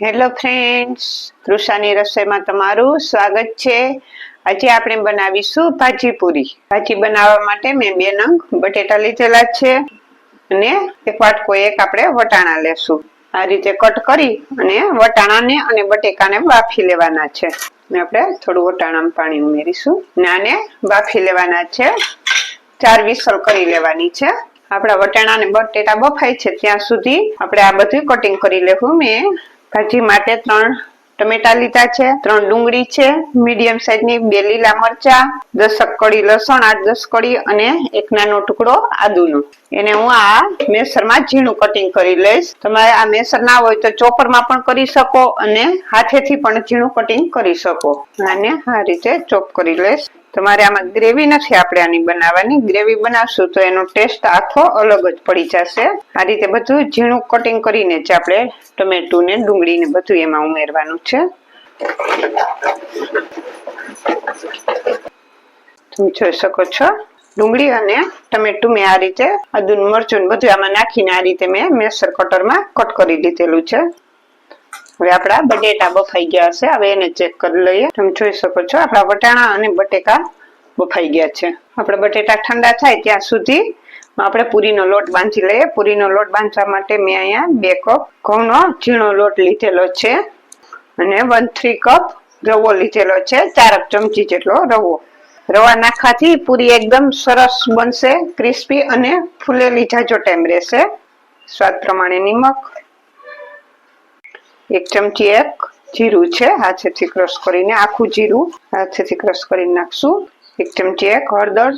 Hello friends તૃષાની રસોઈમાં તમારું સ્વાગત છે. આજે આપણે બનાવીશું ભાજી પૂરી. ભાજી બનાવવા માટે મેં બે નંગ બટેટા લીધેલા છે અને એક વાટકો એક આપણે વટાણા લેશું. આ રીતે કટ કરી અને વટાણાને અને બટેકાને બાફી લેવાના છે. આપણે થોડું વટાણામાં પાણી ઉમેરીશું. અને આને બાફી લેવાના છે. ચાર વિસલ કરી લેવાની છે. આપણા વટાણા અને બટેટા બફાય છે ત્યાં સુધી આપણે આ બધું કટિંગ કરી લેવું મેં. ભાજી માટે ત્રણ ટમેટા લીધા છે, ત્રણ ડુંગળી છે, મીડિયમ સાઈઝની બે લીલા મરચા દસક કળી લસણ, આઠ દસ કળી અને એક નાનો ટુકડો આદુનો એને હું આ મેસરમાં ઝીણું કટિંગ કરી લઈશ. તમારે આ મેસર ના હોય તો ચોપરમાં પણ કરી શકો અને હાથેથી પણ ઝીણું કટિંગ કરી શકો. આને આ રીતે ચોપ કરી લઈશ. તમારે આમાં ગ્રેવી નથી આપણે આની બનાવવાની. ગ્રેવી બનાવશું તો એનો ટેસ્ટ આખો અલગ જ પડી જશે. આ રીતે બધું ઝીણું કટિંગ કરીને જ આપણે ટમેટું ને ડુંગળી ને બધું એમાં ઉમેરવાનું છે. તમે જોઈ શકો છો. ડુંગળી અને ટમેટું મેં આ રીતે અદુન મરચું બધું આમાં નાખીને આ રીતે મેં મેસર કટરમાં કટ કરી લીધેલું છે. હવે આપણા બટેટા બફાઈ ગયા હશે હવે એને ચેક કરી લઈએ. તમે જોઈ શકો છો, આપણા વટાણા અને બટેકા બફાઈ ગયા છે. આપણે બટેટા ઠંડા થાય ત્યાં સુધી આપણે પૂરીનો લોટ બાંધી લઈએ. પૂરીનો લોટ બાંધવા માટે મેં અહીંયા બે કપ ઘઉંનો ઝીણો લોટ લીધેલો છે અને વન થ્રી કપ રવો લીધેલો છે. ચાર ચમચી જેટલો રવો. રવા નાખવાથી પૂરી એકદમ સરસ બનશે ક્રિસ્પી અને ફૂલેલી જાજો ટાઈમ રહેશે. સ્વાદ પ્રમાણે નિમક. એક ચમચી એક જીરું છે, હાથેથી ક્રશ કરીને આખું જીરું હાથેથી ક્રશ કરીને નાખશું. એક ચમચી એક હળદર,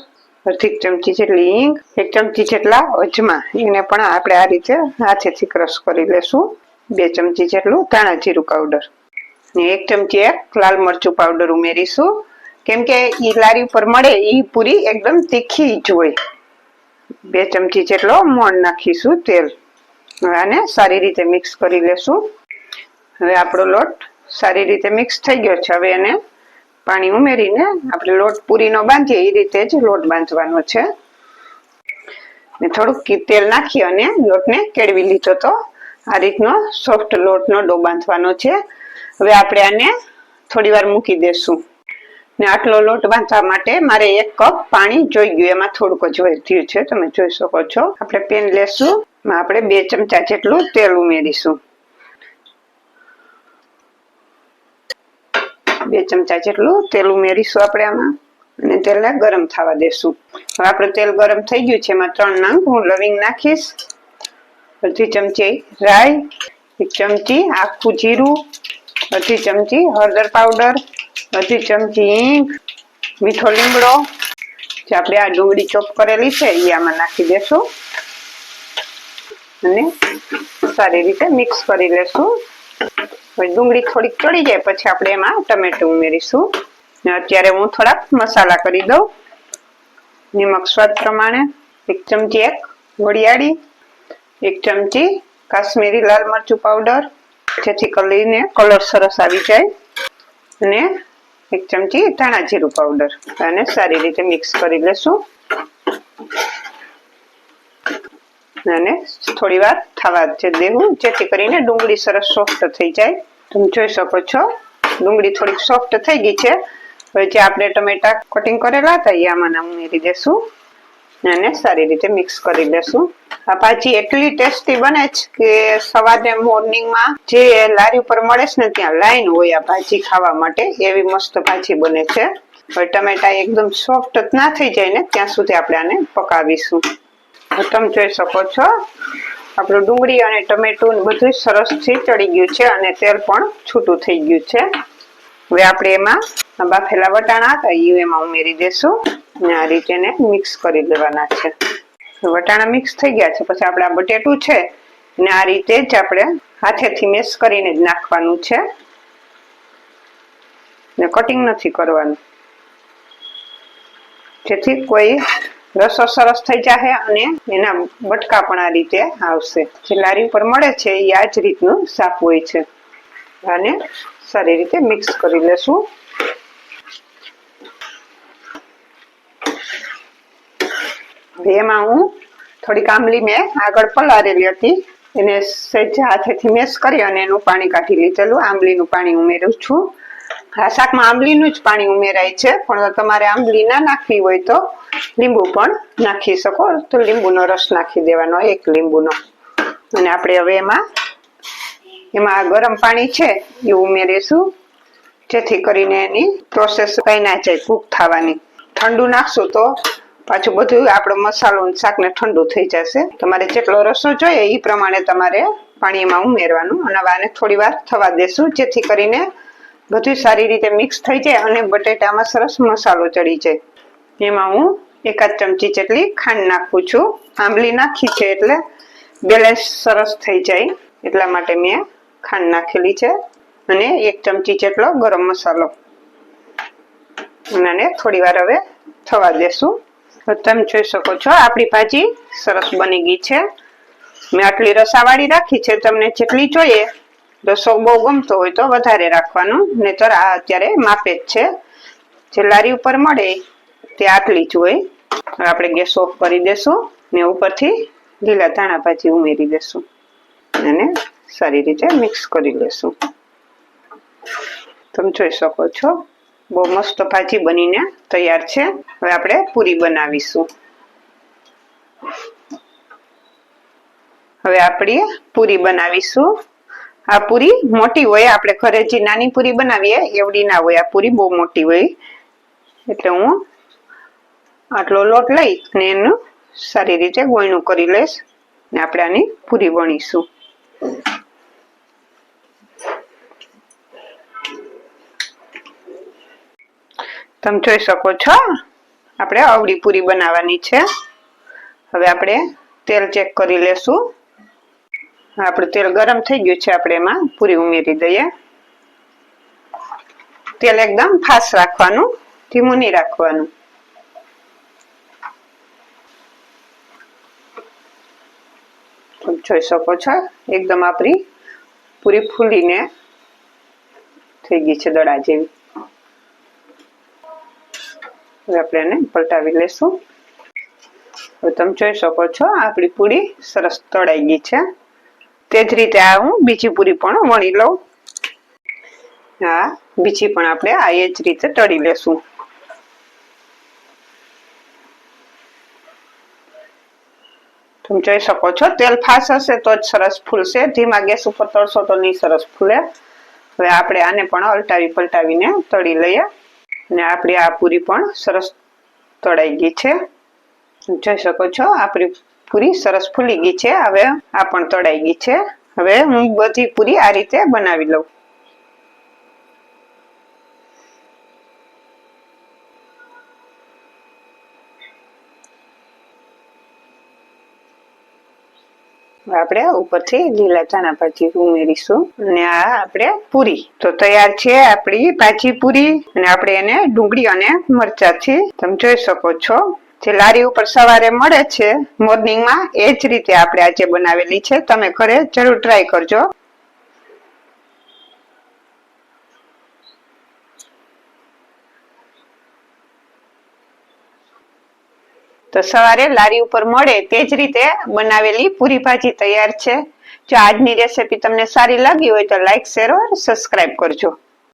અડધી ચમચી જેટલી હિંગ, એક ચમચી જેટલા અજમા, એને પણ આપણે આ રીતે હાથેથી ક્રશ કરી લેશું. બે ચમચી જેટલું ધાણા જીરું પાવડર. ને એક ચમચી એક લાલ મરચું પાવડર ઉમેરીશું. કેમ કે એ લારી ઉપર મળે એ પૂરી એકદમ તીખી જ હોય. બે ચમચી જેટલો મોણ નાખીશું તેલ. અને સારી રીતે મિક્સ કરી લેશું. હવે આપણો લોટ સારી રીતે મિક્સ થઈ ગયો છે. હવે એને પાણી ઉમેરીને આપણે લોટ પૂરીનો બાંધીએ, એ રીતે જ લોટ બાંધવાનો છે. ને થોડુંક તેલ નાખી અને લોટને કેળવી લીધો તો આ રીતનો સોફ્ટ લોટનો ડો બાંધવાનો છે. હવે આપણે આને થોડી વાર મૂકી દેશું. ને આટલો લોટ બાંધવા માટે મારે એક કપ પાણી જોઈ ગયું, એમાં થોડુંક જ વધ્યું છે. તમે જોઈ શકો છો. આપણે પેન લેશું આપણે બે ચમચા જેટલું તેલ ઉમેરીશું. બે ચમચા જેટલું તેલ ઉમેરીશું આપણે આમાં. અને તેલને ગરમ થવા દેશું. હવે આપણે તેલ ગરમ થઈ ગયું છે, એમાં ત્રણ નંગ. હું લવિંગ નાખીશ. અડધી ચમચી રાઈ, એક ચમચી આખું જીરું, અડધી ચમચી હળદર પાવડર, અડધી ચમચી હિંગ, મીઠો લીમડો. જે આપણે આ ડુંગળી ચોપ કરેલી છે, એ આમાં નાખી દેશું. અને સારી રીતે મિક્સ કરી લેશું. ડુંગળી થોડીક ચડી જાય, પછી આપણે એમાં ટમેટું ઉમેરીશું. અત્યારે હું થોડાક મસાલા કરી દઉં. નિમક સ્વાદ પ્રમાણે એક ચમચી એક વડિયાળી એક ચમચી કાશ્મીરી લાલ મરચું પાવડર જેથી કરીને કલર સરસ આવી જાય. અને એક ચમચી ધાણા જીરું પાવડર અને સારી રીતે મિક્સ કરી લેશું. અને થોડી વાર થવા દેવું, જેથી કરીને ડુંગળી સરસ સોફ્ટ થઈ જાય. તમે જોઈ શકો છો, ડુંગળી થોડીક સોફ્ટ થઈ ગઈ છે. હવે જે આપણે ટમેટા કટિંગ કરેલા હતા, એ આમાં ઉમેરી દેશું અને સારી રીતે મિક્સ કરી દેશું આ ભાજી એટલી ટેસ્ટી બને છે કે સવારે મોર્નિંગમાં જે લારી ઉપર મળે છે ને, ત્યાં લાઈન હોય આ ભાજી ખાવા માટે. એવી મસ્ત ભાજી બને છે. હવે ટમેટા એકદમ સોફ્ટ ના થઈ જાય ને, ત્યાં સુધી આપણે આને પકાવીશું. તમે જોઈ શકો છો. આપણું ડુંગળી અને ટમેટું બધું સરસથી ચડી ગયું છે અને તેલ પણ છૂટું થઈ ગયું છે. હવે આપણે એમાં બાફેલા વટાણા હતા એ એમાં ઉમેરી દેશું અને આ રીતે એને મિક્સ કરી દેવાના છે. વટાણા મિક્સ થઈ ગયા છે, પછી આપણે આ બટેટું છે ને આ રીતે જ આપણે હાથેથી મેસ કરીને જ નાખવાનું છે. ને કટિંગ નથી કરવાનું. જેથી કોઈ રસો સરસ થઈ જશે અને એના બટકા પણ આ રીતે આવશે. જે લારી ઉપર મળે છે, એ આ જ રીતનું શાક હોય છે. અને સારી રીતે મિક્સ કરી લેશું. એમાં હું થોડીક આંબલી મેં આગળ પલાળેલી હતી. એને સહેજ હાથેથી મેશ કરી અને એનું પાણી કાઢી લીધેલું. આંબલીનું પાણી ઉમેરું છું. આ શાકમાં આંબલીનું જ પાણી ઉમેરાય છે. પણ તમારે આંબલી ના નાખવી હોય તો લીંબુ પણ નાખી શકો. તો લીંબુનો રસ નાખી દેવાનો, એક લીંબુનો. અને આપણે હવે એમાં એમાં ગરમ પાણી છે, એ ઉમેરીશું. જેથી કરીને એની પ્રોસેસ કઈ ના જાય કૂક થવાની. ઠંડુ નાખશું તો પાછું બધું આપણો મસાલો શાકને ઠંડુ થઈ જશે. તમારે જેટલો રસો જોઈએ એ પ્રમાણે તમારે પાણી એમાં ઉમેરવાનું. અને થોડી વાર થવા દેશું, જેથી કરીને બધું સારી રીતે મિક્સ થઈ જાય અને બટેટામાં સરસ મસાલો ચડી જાય. એમાં હું એકાદ ચમચી જેટલી ખાંડ નાખું છું. આંબલી નાખી છે એટલે બેલેન્સ સરસ થઈ જાય. એટલા માટે મેં ખાંડ નાખેલી છે અને એક ચમચી જેટલો ગરમ મસાલો. અને થોડી વાર હવે થવા દેશું. તો તમે જોઈ શકો છો, આપણી ભાજી સરસ બની ગઈ છે. મેં આટલી રસાવાળી રાખી છે, તમને જેટલી જોઈએ રસો બહુ ગમતો હોય તો વધારે રાખવાનું. નહીતર આ અત્યારે માપે જ છે. જે લારી ઉપર મળે તે આટલી જ હોય. આપણે ગેસ ઓફ કરી દેશું ને ઉપરથી લીલા ધાણા ભાજી ઉમેરી દેશું. અને સારી રીતે મિક્સ કરી લેશું. તમે જોઈ શકો છો, બહુ મસ્ત ભાજી બનીને તૈયાર છે. હવે આપણે પૂરી બનાવીશું. હવે આપણે પૂરી બનાવીશું. આ પૂરી મોટી હોય, આપણે ઘરે જે નાની પૂરી બનાવીએ, એવડી ના હોય, આ પૂરી બહુ મોટી હોય. એટલે હું આટલો લોટ લઈ અને એનું સારી રીતે ગોયણું કરી લઈશ ને આપણે આની પૂરી વણીશું. તમે જોઈ શકો છો, આપણે આવડી પૂરી બનાવવાની છે. હવે આપણે તેલ ચેક કરી લેશું. આપણું તેલ ગરમ થઈ ગયું છે આપણે એમાં. પૂરી ઉમેરી દઈએ. તેલ એકદમ ફાસ્ટ રાખવાનું, ધીમું નહીં રાખવાનું. જોઈ શકો છો, એકદમ આપણી પૂરી ફૂલીને થઈ ગઈ છે દડા જેવી. હવે આપણે એને પલટાવી લેશું. હવે તમે જોઈ શકો છો, આપણી પૂરી સરસ તળાઈ ગઈ છે. તે જ રીતે આ હું બીજી પૂરી પણ વણી લઉં. હા, બીજી પણ આપણે આ એ જ રીતે તળી લેશું. તમે જોઈ શકો છો, તેલ ફાસ હશે તો જ સરસ ફૂલશે. ધીમા ગેસ ઉપર તળશો તો નહીં સરસ ફૂલે. હવે આપણે આને પણ અલટાવી પલટાવીને તળી લઈએ. અને આપણી આ પૂરી પણ સરસ તળાઈ ગઈ છે. જોઈ શકો છો, આપણી પૂરી સરસ ફૂલી ગઈ છે. હવે આ પણ તળાઈ ગઈ છે. હવે હું બધી પૂરી આ રીતે બનાવી લઉં. આપણે ઉપરથી લીલા ચણા ભાજી ઉમેરીશું અને આ આપણે પૂરી. તો તૈયાર છે આપણી ભાજી પૂરી અને આપણે એને ડુંગળી અને મરચાથી તમે જોઈ શકો છો. જે લારી ઉપર સવારે મળે છે મોર્નિંગમાં, એ જ રીતે આપણે આજે બનાવેલી છે. તમે ઘરે જરૂર ટ્રાય કરજો. તો સવારે લારી ઉપર મળે તે જ રીતે બનાવેલી પૂરી ભાજી તૈયાર છે. જો આજની રેસીપી તમને સારી લાગી હોય તો લાઈક શેર સબસ્ક્રાઈબ કરજો.